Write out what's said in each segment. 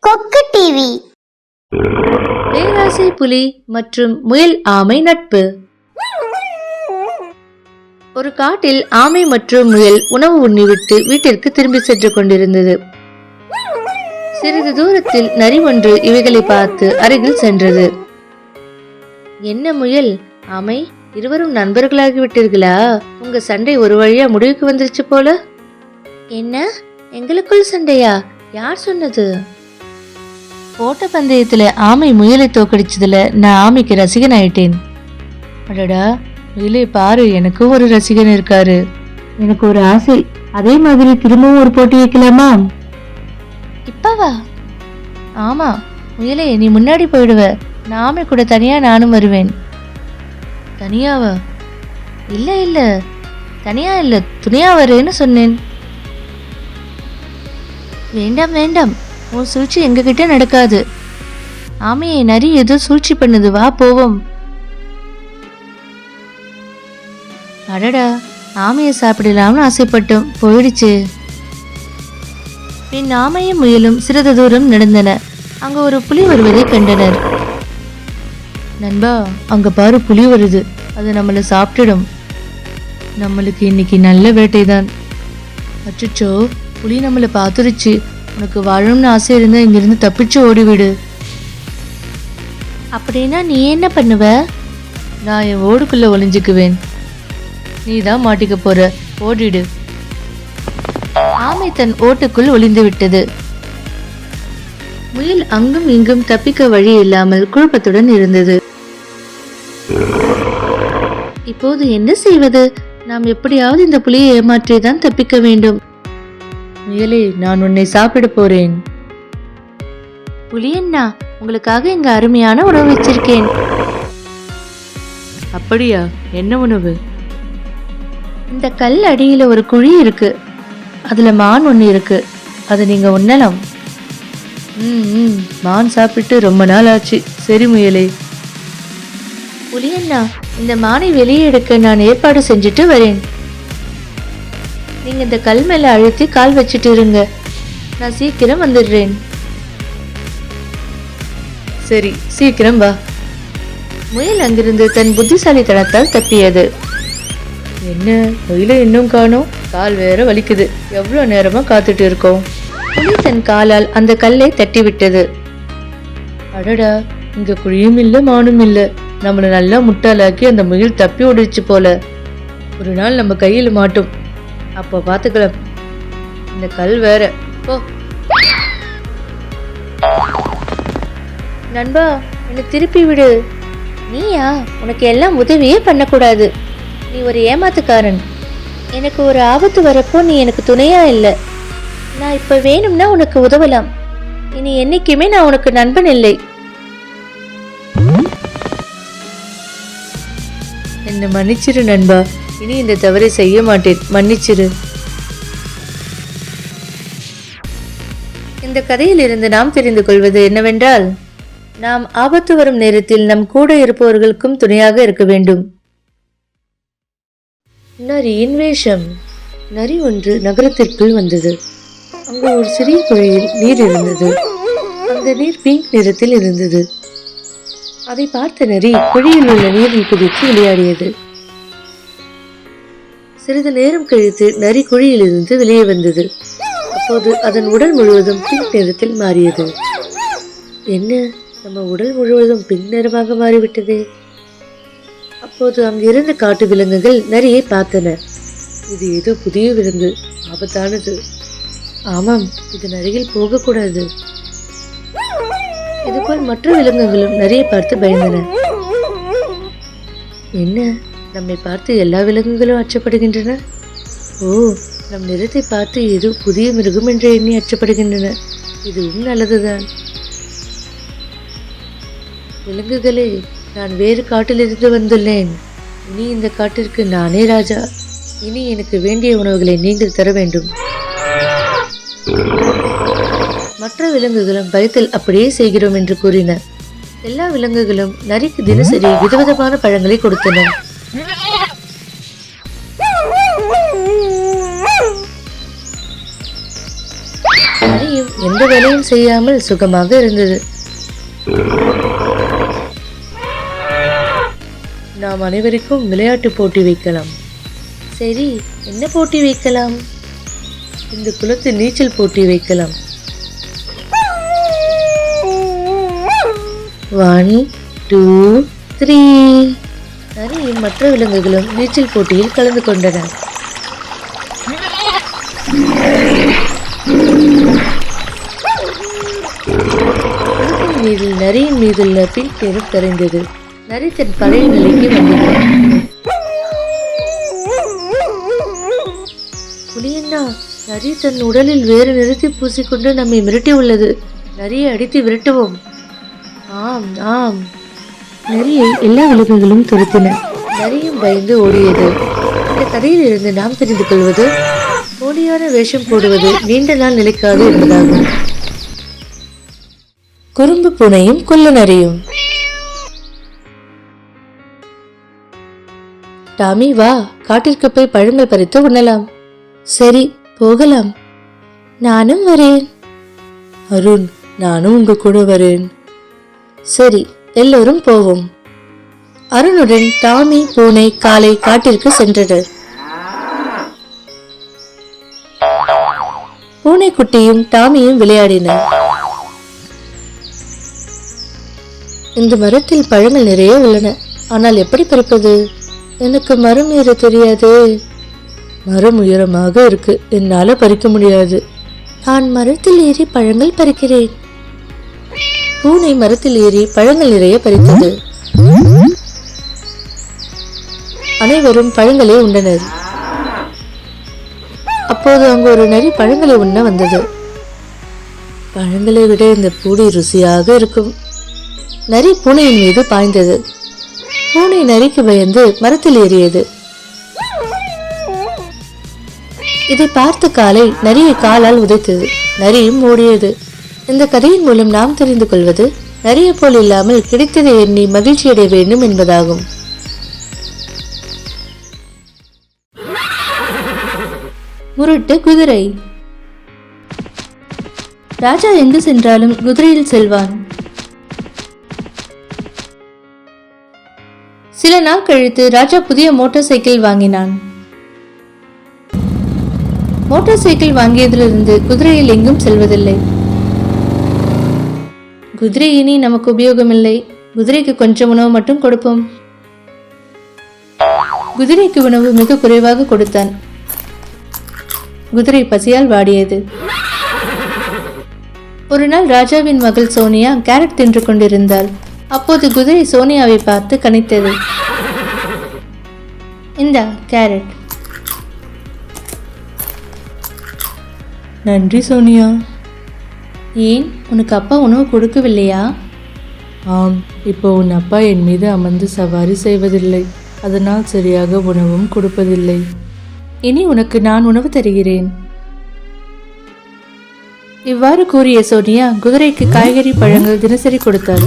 கொக்கு டிவி பேராசை புலி மற்றும் முயல் ஆமை நட்பு. ஒரு காட்டில் ஆமை மற்றும் முயல் உணவு உண்ணிவிட்டு வீட்டிற்கு திரும்பி சென்று கொண்டிருந்தது. சிறிது தூரத்தில் நரி ஒன்று இவைகளை பார்த்து அருகில் சென்றது. என்ன முயல்? ஆமை இருவரும் நண்பர்களாகி விட்டீர்களா உங்க சண்டை ஒரு வழியா முடிவுக்கு வந்துருச்சு போல. என்ன? எங்களுக்குள் சண்டையா? யார் சொன்னது? ஓட்ட பந்தயத்துல ஆமை முயலை தோக்கடிச்சதுல நான் ஆமைக்கு ரசிகன் ஆயிட்டேன். அடடா முயலை பாரு எனக்கும் ஒரு ரசிகன் இருக்காரு. எனக்கு ஒரு ஆசை அதே மாதிரி திரும்பவும் ஒரு போட்டி வைக்கலாமா? இப்பவா? ஆமா முயலே நீ முன்னாடி போயிடுவ. நான் ஆமை கூட தனியா நானும் வருவேன். தனியாவா? இல்ல இல்ல. தனியா இல்ல துணையா வரேன்னு சொன்னேன். வேண்டாம் வேண்டாம். உன் சூழ்ச்சி எங்ககிட்ட நடக்காது. ஆமையை நரி ஏதோ சூழ்ச்சி பண்ணுது வா போவோம். அடடா ஆமையை சாப்பிடலாம்னு ஆசைப்பட்டோம். போயிடுச்சு. பின் ஆமையும் முயலும் சிறிது தூரம் நடந்தன. அங்க ஒரு புலி வருவதை கண்டனர். நண்பா அங்க பாரு புலி வருது. அது நம்மளை சாப்பிட்டுடும். நம்மளுக்கு இன்னைக்கு நல்ல வேட்டைதான். அச்சுச்சோ. புலி நம்மளை பார்த்துருச்சு. உனக்கு வாழணும்னு ஆசை இருந்தா இங்கிருந்து தப்பிச்சு ஓடிவிடு. அப்படின்னா நீ என்ன பண்ணுவ? நான் என் ஓடுக்குள்ள ஒளிஞ்சுக்குவேன். நீ தான் மாட்டிக்க போற. ஓடிடு. ஆமை தன் ஓட்டுக்குள் ஒளிந்து விட்டது. முயல் அங்கும் இங்கும் தப்பிக்க வழி இல்லாமல் குழப்பத்துடன் இருந்தது. இப்போது என்ன செய்வது? நாம் எப்படியாவது இந்த புலியை ஏமாற்றிதான் தப்பிக்க வேண்டும். முயலே நான் உன்னை சாப்பிட போறேன். புலியண்ணா உங்களுக்காக இங்க அருமையான உணவு வச்சிருக்கேன். அப்படியா? என்ன உணவு? இந்த கல் அடியில ஒரு குழி இருக்கு. அதுல மான் ஒண்ணு இருக்கு. அதை நீங்க உண்ணலாம். ம் ம், மான் சாப்பிட்டு ரொம்ப நாள் ஆச்சு. சரி முயலே. புலியண்ணா இந்த மானை வெளியே எடுக்க நான் ஏற்பாடு செஞ்சுட்டு வரேன். நீங்கள் இந்த கல் மேலே அழுத்தி கால் வச்சுட்டு இருங்க. நான் சீக்கிரம் வந்துடுறேன். சரி சீக்கிரம் வா. முயல் அங்கிருந்து தன் புத்திசாலித்தனத்தால் தப்பியது. என்ன முயல இன்னும் காணோம்? கால் வேற வலிக்குது. எவ்வளோ நேரமா காத்துட்டு இருக்கோம்? புலி தன் காலால் அந்த கல்லை தட்டி விட்டது அடடா இங்க குழியும் இல்லை மானும் இல்லை. நம்மளை நல்லா முட்டாளாக்கி அந்த முயல் தப்பி ஓடிச்சு போல. ஒரு நாள் நம்ம கையில் மாட்டோம். அப்போ பார்த்துக்கலாம் இந்த கல் வேற. போ. நண்பா என்னை திருப்பி விடு. நீயா? உனக்கு எல்லாம் உதவியே பண்ணக்கூடாது. நீ ஒரு ஏமாத்துக்காரன். எனக்கு ஒரு ஆபத்து வரப்போ நீ எனக்கு துணையா இல்லை. நான் இப்போ வேணும்னா உனக்கு உதவலாம். இனி என்னைக்குமே நான் உனக்கு நண்பன் இல்லை. என்னை மன்னிச்சிரு நண்பா. இனி இந்த தவறை செய்ய மாட்டேன். மன்னிச்சிரு. இந்த கதையில் இருந்து நாம் தெரிந்து கொள்வது என்னவென்றால் நாம் ஆபத்து வரும் நேரத்தில் நம் கூட இருப்பவர்களுக்கும் துணையாக இருக்க வேண்டும். நரியின் வேஷம் நரி ஒன்று நகரத்திற்குள் வந்தது. அங்கு ஒரு சிறிய குழியில் நீர் இருந்தது. அந்த நீர் பிங்க் நிறத்தில் இருந்தது. அதை பார்த்த நரி குழியில் உள்ள நீரில் குதித்து விளையாடியது. சிறிது நேரம் கழித்து நரி குழியிலிருந்து வெளியே வந்தது. அப்போது அதன் உடல் முழுவதும் பிங்க் நிறத்தில் மாறியது. என்ன? நம்ம உடல் முழுவதும் பிங்க் நிறமாக மாறிவிட்டதே? அப்போது அங்கிருந்த காட்டு விலங்குகள் நரியை பார்த்தன. இது ஏதோ புதிய விலங்கு. ஆபத்தானது. ஆமாம் இதன் அருகில் போகக்கூடாது. இதுபோல் மற்ற விலங்குகளும் நிறைய பார்த்து பயந்தன. என்ன? நம்மை பார்த்து எல்லா விலங்குகளும் அச்சப்படுகின்றன. ஓ நம் நிறத்தை பார்த்து ஏதோ புதிய மிருகம் என்று எண்ணி அச்சப்படுகின்றன. இதுவும் நல்லதுதான். விலங்குகளே நான் வேறு காட்டிலிருந்து வந்துள்ளேன். இனி இந்த காட்டிற்கு நானே ராஜா. இனி எனக்கு வேண்டிய உணவுகளை நீங்கள் தர வேண்டும். மற்ற விலங்குகளும் பயத்தில் அப்படியே செய்கிறோம் என்று கூறின. எல்லா விலங்குகளும் நரிக்கு தினசரி விதவிதமான பழங்களை கொடுத்தன. எந்த வேலையும் செய்யாமல் சுகமாக இருந்தது. நாம் அனைவருக்கும் விளையாட்டு போட்டி வைக்கலாம். சரி என்ன போட்டி வைக்கலாம்? இந்த குளத்து நீச்சல் போட்டி வைக்கலாம். ஒன் டூ த்ரீ நரியும் மற்ற விலங்குகளும் நீச்சல் போட்டியில் கலந்து கொண்டன மீதில் நரியின் மீதுள்ள பின் பெரும் கரைந்தது. நரி தன் பழைய நிலைக்கு வந்தது. புலியண்ணா நரி தன் உடலில் வேறு நிறுத்தி பூசிக்கொண்டு நம்மை மிரட்டி உள்ளது நரியை அடித்து விரட்டுவோம். ஆம் ஆம். நரியை எல்லா விலங்குகளும் துரத்தின. நரியும் பயந்து ஓடியது. இந்த கதையில் இருந்து நாம் தெரிந்து கொள்வது போலியான வேஷம் போடுவது நீண்ட நாள் நிலைக்காது என்பதாகும் குறும்பு பூனையும் கொல்ல நரியும். டாமி வா காட்டிற்கு போய் பழங்கள் பறித்து உண்ணலாம். சரி போகலாம். நானும் வரேன். அருண் நானும் உங்க கூட வரேன். சரி எல்லோரும் போவோம். அருணுடன் டாமி பூனை காலை காட்டிற்கு சென்றது. பூனைக்குட்டியும் டாமியும் விளையாடின. இந்த மரத்தில் பழங்கள் நிறைய உள்ளன. ஆனால் எப்படி பறிப்பது? எனக்கு மரம் ஏற தெரியாதே. மரம் உயரமாக இருக்கு. என்னால பறிக்க முடியாது. நான் மரத்தில் ஏறி பழங்கள் பறிக்கிறேன். பூனை மரத்தில் ஏறி பழங்கள் நிறைய பறித்தது. அனைவரும் பழங்களை உண்டனர். அப்போது அங்கு ஒரு நரி பழங்களை உண்ண வந்தது. பழங்களை விட இந்த பூனை ருசியாக இருக்கும். நரி பூனையின் மீது பாய்ந்தது. பூனை நரிக்கு பயந்து மரத்தில் ஏறியது. இதை பார்த்த காலை நரியை காலால் உதைத்தது. நரியும் ஓடியது. இந்த கதையின் மூலம் நாம் தெரிந்து கொள்வது நிறைய போல் இல்லாமல் கிடைத்ததை எண்ணி மகிழ்ச்சியடைய வேண்டும் என்பதாகும். முரட்டு குதிரை. ராஜா எங்கு சென்றாலும் குதிரையில் செல்வான். சில நாள் கழித்து ராஜா புதிய மோட்டார் சைக்கிள் வாங்கினான். மோட்டார் சைக்கிள் வாங்கியதிலிருந்து குதிரையில் எங்கும் செல்வதில்லை. குதிரை இனி நமக்கு உபயோகமில்லை. குதிரைக்கு கொஞ்சம் உணவு மட்டும் கொடுப்போம். குதிரைக்கு உணவு மிக குறைவாக கொடுத்தான். குதிரை பசியால் வாடியது. ஒரு நாள் ராஜாவின் மகள் சோனியா கேரட் தின்று கொண்டிருந்தாள். அப்போது குதிரை சோனியாவை பார்த்து கணித்தது. இந்தா கேரட். நன்றி சோனியா. ஏன்? உனக்கு அப்பா உணவு கொடுக்கவில்லையா? ஆம் இப்போ உன் அப்பா என் மீது அமர்ந்து சவாரி செய்வதில்லை. அதனால் சரியாக உணவும் கொடுப்பதில்லை. இனி உனக்கு நான் உணவு தருகிறேன். இவ்வாறு கூறிய சோனியா குதிரைக்கு காய்கறி பழங்கள் தினசரி கொடுத்தார்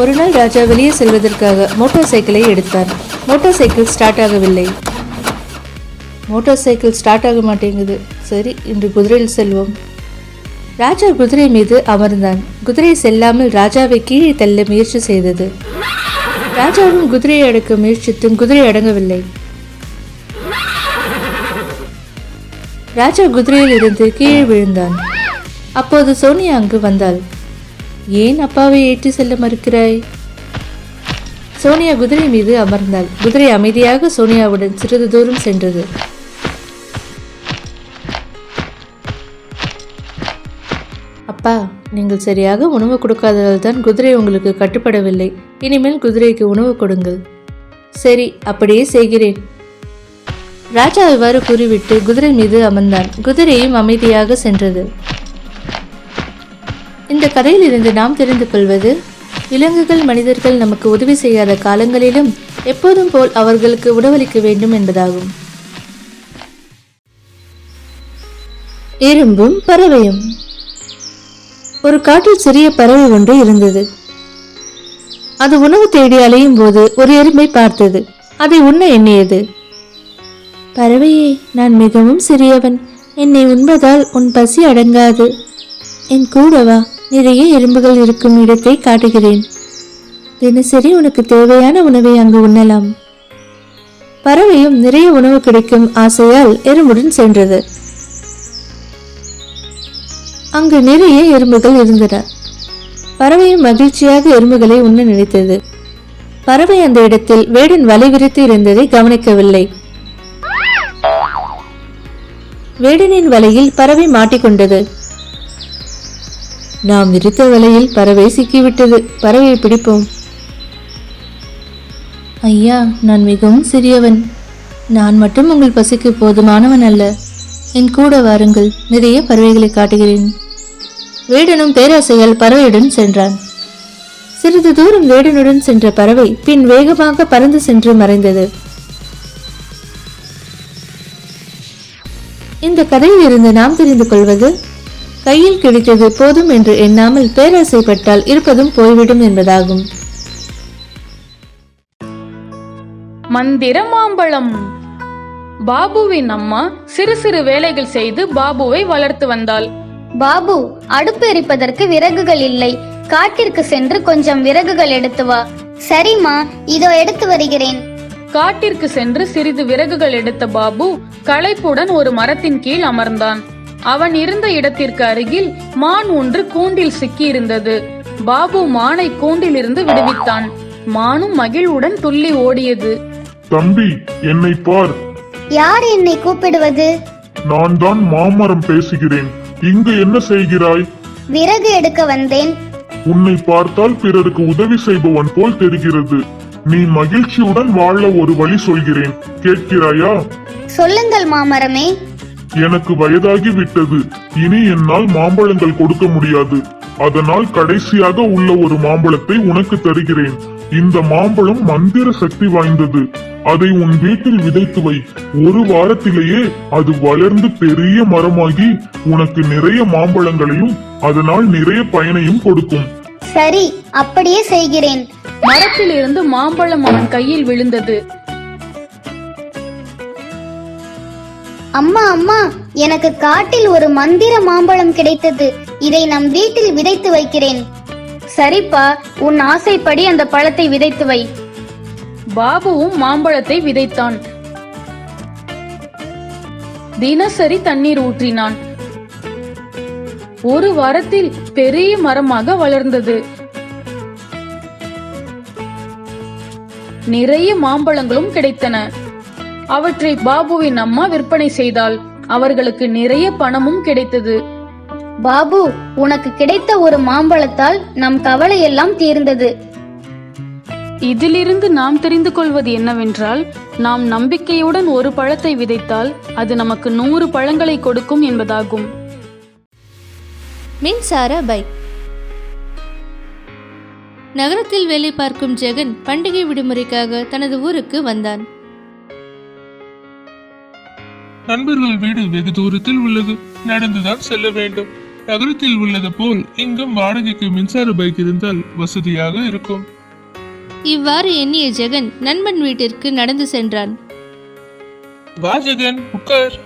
ஒரு நாள் ராஜா வெளியே செல்வதற்காக மோட்டார் சைக்கிளை எடுத்தார். மோட்டார் சைக்கிள் ஸ்டார்ட் ஆகவில்லை. மோட்டார் சைக்கிள் ஸ்டார்ட் ஆக மாட்டேங்குது. சரி இன்று குதிரையில் செல்வோம். ராஜா குதிரை மீது அமர்ந்தான். குதிரை செல்லாமல் ராஜாவை கீழே தள்ள முயற்சி செய்தது. ராஜாவும் குதிரையை அடக்க முயற்சித்தும் குதிரை அடங்கவில்லை. ராஜா குதிரையில் இருந்து கீழே விழுந்தான். அப்போது சோனியா அங்கு வந்தாள். ஏன் அப்பாவை ஏற்றி செல்ல மறுக்கிறாய்? சோனியா குதிரை மீது அமர்ந்தாள். குதிரை அமைதியாக சோனியாவுடன் சிறிது தூரம் சென்றது. அப்பா நீங்கள் சரியாக உணவு கொடுக்காததால் தான் குதிரை உங்களுக்கு கட்டுப்படவில்லை. இனிமேல் குதிரைக்கு உணவு கொடுங்கள். சரி அப்படியே செய்கிறேன். ராஜா இவ்வாறு கூறிவிட்டு குதிரை மீது அமர்ந்தான். குதிரையும் அமைதியாக சென்றது. இந்த கதையில் இருந்து நாம் தெரிந்து கொள்வது விலங்குகள் மனிதர்கள் நமக்கு உதவி செய்யாத காலங்களிலும் எப்போதும் போல் அவர்களுக்கு உணவளிக்க வேண்டும் என்பதாகும். எறும்பும் பறவையும். ஒரு காட்டில் சிறிய பறவை ஒன்று இருந்தது. அது உணவு தேடி அலையும் போது ஒரு எறும்பை பார்த்தது. அதை உண்ண எண்ணியது. பறவையே நான் மிகவும் சிறியவன். என்னை உண்பதால் உன் பசி அடங்காது. என் கூடவா நிறைய எறும்புகள் இருக்கும் இடத்தை காட்டுகிறேன். தினசரி உனக்கு தேவையான உணவை அங்கு உண்ணலாம். பறவையும் நிறைய உணவு கிடைக்கும் ஆசையால் எறும்புடன் சென்றது. அங்கு நிறைய எறும்புகள் இருந்தன. பறவையும் மகிழ்ச்சியாக எறும்புகளை உண்ண நினைத்தது. பறவை அந்த இடத்தில் வேடன் வலை விரித்து இருந்ததை கவனிக்கவில்லை. வேடனின் வலையில் பறவை மாட்டிக்கொண்டது. நாம் விரித்த வலையில் பறவை சிக்கிவிட்டது. பறவையை பிடிப்போம். ஐயா நான் மிகவும் சிறியவன். நான் மட்டும் உங்கள் பசிக்கு போதுமானவன் அல்ல. என் கூட வாருங்கள் நிறைய பறவைகளை காட்டுகிறேன். வேடனும் பேராசையால் பறவையுடன் சென்றான். சிறிது தூரம் வேடனுடன் சென்ற பறவை பின் வேகமாக பறந்து சென்று மறைந்தது. இந்த கதையில் இருந்து நாம் தெரிந்து கொள்வது கையில் கிடைத்தது போதும் என்று எண்ணாமல் பேராசைப்பட்டால் இருப்பதும் போய்விடும் என்பதாகும். மந்திர மாம்பழம் பாபுவின் அம்மா சிறு சிறு வேலைகள் செய்து பாபுவை வளர்த்து வந்தாள். பாபு அடுப்பு எரிப்பதற்கு விறகுகள் இல்லை. காட்டிற்கு சென்று கொஞ்சம் விறகுகள் எடுத்து வா. சரிம்மா இதோ எடுத்து வருகிறேன். காட்டிற்கு சென்று சிறிது விறகுகள் எடுத்த பாபு களைப்புடன் ஒரு மரத்தின் கீழ் அமர்ந்தான். அவன் இருந்த இடத்திற்கு அருகில் மான் ஒன்று கூண்டில் சிக்கியிருந்தது. பாபு மானை கூண்டிலிருந்து விடுவித்தான். மானும் மகிழ்வுடன் துள்ளி ஓடியது. தம்பி என்னை பார். யார் என்னை கூப்பிடுவது? நான் தான் மாமரம் பேசுகிறேன். இங்கு என்ன செய்கிறாய்? விறகு எடுக்க வந்தேன். உன்னை பார்த்தால் பிறருக்கு உதவி செய்பவன் போல் தெரிகிறது. நீ மகிழ்ச்சியுடன் வாழ ஒரு வழி சொல்கிறேன். கேட்கிறாயா? சொல்லுங்கள் மாமரமே. எனக்கு வயதாகி விட்டது இனி என்னால் மாம்பழங்கள் கொடுக்க முடியாது. அதனால் கடைசியாக உள்ள ஒரு மாம்பழத்தை உனக்கு தருகிறேன். இந்த மாம்பழம் மந்திர சக்தி வாய்ந்தது. அதை உன் வீட்டில் விதைத்து வை. ஒரு வாரத்திலேயே அது வளர்ந்து பெரிய மரமாகி உனக்கு நிறைய மாம்பழங்களையும் அதனால் நிறைய பயனையும் கொடுக்கும். சரி அப்படியே செய்கிறேன். மரத்தில் இருந்து மாம்பழம் அவன் கையில் விழுந்தது. அம்மா அம்மா எனக்கு காட்டில் ஒரு மந்திர மாம்பழம் கிடைத்தது. இதை நம் வீட்டில் விதைத்து வைக்கிறேன். சரிப்பா உன் ஆசைப்படி அந்த பழத்தை விதைத்து வை. பாபுவும் மாம்பழத்தை விதைத்தான். தினசரி தண்ணீர் ஊற்றினான். ஒரு வாரத்தில் பெரிய மரமாக வளர்ந்தது. நிறைய மாம்பழங்களும் கிடைத்தன. அவற்றை பாபுவின் அம்மா விற்பனை செய்தால் அவர்களுக்கு நிறைய பணமும் கிடைத்தது. பாபு உனக்கு கிடைத்த ஒரு மாம்பழத்தால் நம் கவலை எல்லாம் தீர்ந்தது. இதிலிருந்து நாம் தெரிந்து கொள்வது என்னவென்றால் நாம் நம்பிக்கையுடன் ஒரு பழத்தை விதைத்தால் அது நமக்கு நூறு பழங்களை கொடுக்கும் என்பதாகும். மின்சார பைக். நகரத்தில் வேலை பார்க்கும் ஜெகன் பண்டிகை விடுமுறைக்காக தனது ஊருக்கு வந்தான். நண்பர்கள் வீடு வெகு தூரத்தில் உள்ளது. நடந்துதான் செல்ல வேண்டும். நகரத்தில் உள்ளது போல் இங்கும் வாடகைக்கு மின்சார பைக் இருந்தால் வசதியாக இருக்கும். இவ்வாறு எண்ணிய ஜெகன் நண்பன் வீட்டிற்கு நடந்து சென்றான். வா ஜெகன் உட்கார்.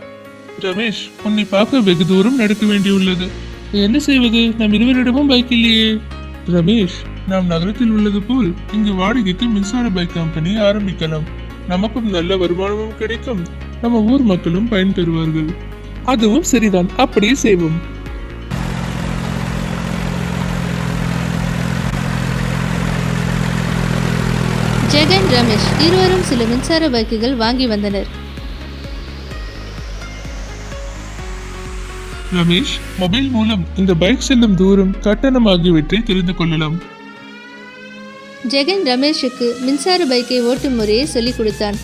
ரமேஷ் உன்னை பார்க்க வெகு தூரம் நடக்க வேண்டியுள்ளது. என்ன செய்வது? நம் இருவரிடமும் பைக் இல்லையே. ரமேஷ் நாம் நகரத்தில் உள்ளது போல் இங்கு வாடகைக்கு மின்சார பைக் கம்பெனி ஆரம்பிக்கலாம். நமக்கும் நல்ல வருமானமும் கிடைக்கும். நம்ம ஊர் மக்களும் பயன்பெறுவார்கள் அதுவும் சரிதான். அப்படியே செய்வோம் ஜெகன் ரமேஷ் இருவரும் சில மின்சார பைக்குகள் வாங்கி வந்தனர். ரமேஷ் மொபைல் மூலம் இந்த பைக் செல்லும் தூரம் கட்டணம் ஆகியவற்றை தெரிந்து கொள்ளலாம். ஜெகன் ரமேஷுக்கு மின்சார பைக்கை ஓட்டும் முறையை சொல்லிக் கொடுத்தான்.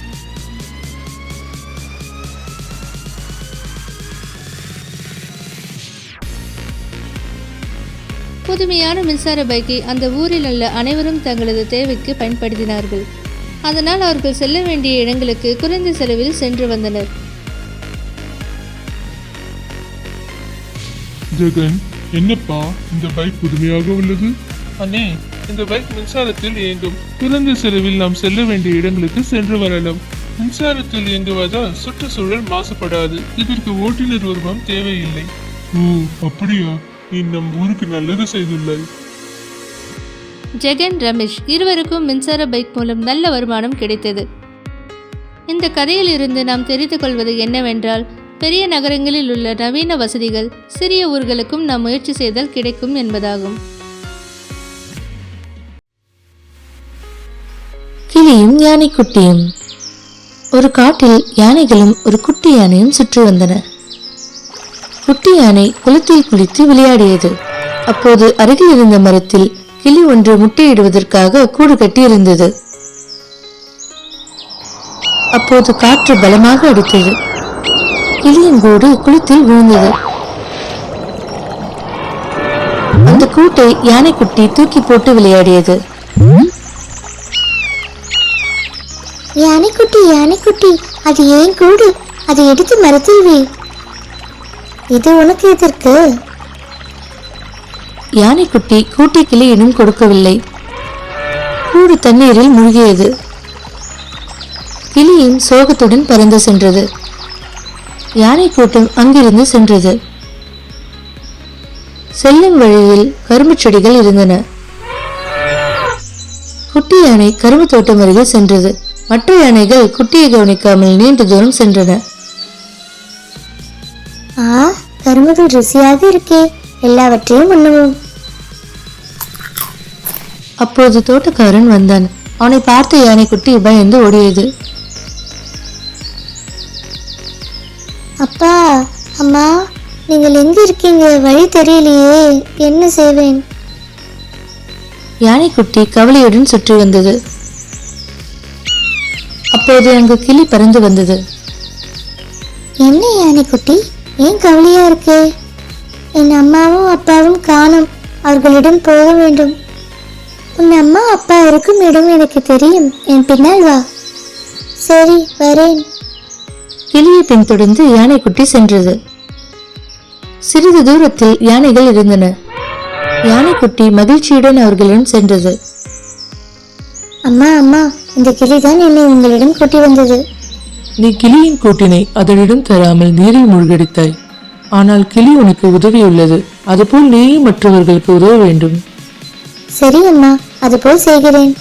புதுமையான மின்சார பைக்கை அந்த ஊரில் உள்ள அனைவரும் தங்களது தேவைக்கு பயன்படுத்தினார்கள். அதனால் அவர்கள் செல்ல வேண்டிய இடங்களுக்கு குறைந்த செலவில் சென்று வந்தனர். ஜெகன் என்னப்பா இந்த பைக் புதுமையாக உள்ளது? அண்ணே இந்த பைக் மின்சாரத்தில் இயங்கும். குறைந்த செலவில் நாம் செல்ல வேண்டிய இடங்களுக்கு சென்று வரலாம். மின்சாரத்தில் இயங்குவதால் சுற்றுச்சூழல் மாசுபடாது. இதற்கு ஓட்டுநர் உருவம் தேவையில்லை. ஓ அப்படியா? நீ நம் ஊருக்கு நல்லது செய்துள்ளாய். ஜெகன் ரமேஷ் இருவருக்கும் மின்சார பைக் மூலம் நல்ல வருமானம் கிடைத்தது. இந்த கதையில் இருந்து நாம் தெரிந்து கொள்வது என்னவென்றால் பெரிய நகரங்களில் உள்ள நவீன வசதிகள் சிறிய ஊர்களுக்கும் நாம் முயற்சி செய்தால் கிடைக்கும் என்பதாகும். கிளியும் யானைக்குட்டியும். ஒரு காட்டில் யானைகளும் ஒரு குட்டி யானையும் சுற்றி வந்தன. குட்டி யானை குளத்தில் குளித்து விளையாடியது. அப்போது அருகில் இருந்த மரத்தில் கிளி ஒன்று முட்டையிடுவதற்காக கூடு கட்டி இருந்தது அப்போது காற்று பலமாக அடித்தது. கிளியின் கூடு குளத்தில் விழுந்தது. அந்த கூட்டை யானைக்குட்டி தூக்கி போட்டு விளையாடியது. யானைக்குட்டி யானைக்குட்டி அது ஏன் கூடு? அதை எடுத்து மரத்தில் இது உனக்கு எதற்கு? யானைக்குட்டி கூட்டை கிளியிடம் கொடுக்கவில்லை. கூடு தண்ணீரில் மூழ்கியது. கிளியும் சோகத்துடன் பறந்து சென்றது. யானை கூட்டம் அங்கிருந்து சென்றது. செல்லும் வழியில் கரும்பு செடிகள் இருந்தன. குட்டி யானை கரும்பு தோட்டம் அருகே சென்றது. மற்ற யானைகள் குட்டியை கவனிக்காமல் நீண்ட தூரம் சென்றன. ஆ கரும்புகள் ருசியாக இருக்கே. எல்லாவற்றையும் உண்ணுவோம். அப்போது தோட்டக்காரன் வந்தான். அவனை பார்த்த யானைக்குட்டி பயந்து ஓடியது. அப்பா அம்மா நீங்கள் எங்க இருக்கீங்க? வழி தெரியலையே. என்ன செய்வேன்? யானைக்குட்டி கவலையுடன் சுற்றி வந்தது. அப்போது அங்கு கிளி பறந்து வந்தது. என்ன யானைக்குட்டி? ஏன் கவலையா இருக்கே? என் அம்மாவும் அப்பாவும் காணும். அவர்களிடம் போக வேண்டும். உன் அம்மா அப்பா இருக்கும் இடம் எனக்கு தெரியும். என் பின்னால் வா. சரி வரேன். கிளியை பின்தொடர்ந்து யானைக்குட்டி சென்றது. சிறிது தூரத்தில் யானைகள் இருந்தன. யானைக்குட்டி மகிழ்ச்சியுடன் அவர்களிடம் சென்றது. அம்மா அம்மா இந்த கிளிதான் என்னை உங்களிடம் கூட்டி வந்தது. நீ கிளியின் கூட்டினை அதனிடம் தராமல் நீரில் மூழ்கடித்தாய். ஆனால் கிளி உனக்கு உதவியுள்ளது. அதுபோல் நீயும் மற்றவர்களுக்கு உதவ வேண்டும். சரி அம்மா அதுபோல் செய்கிறேன்.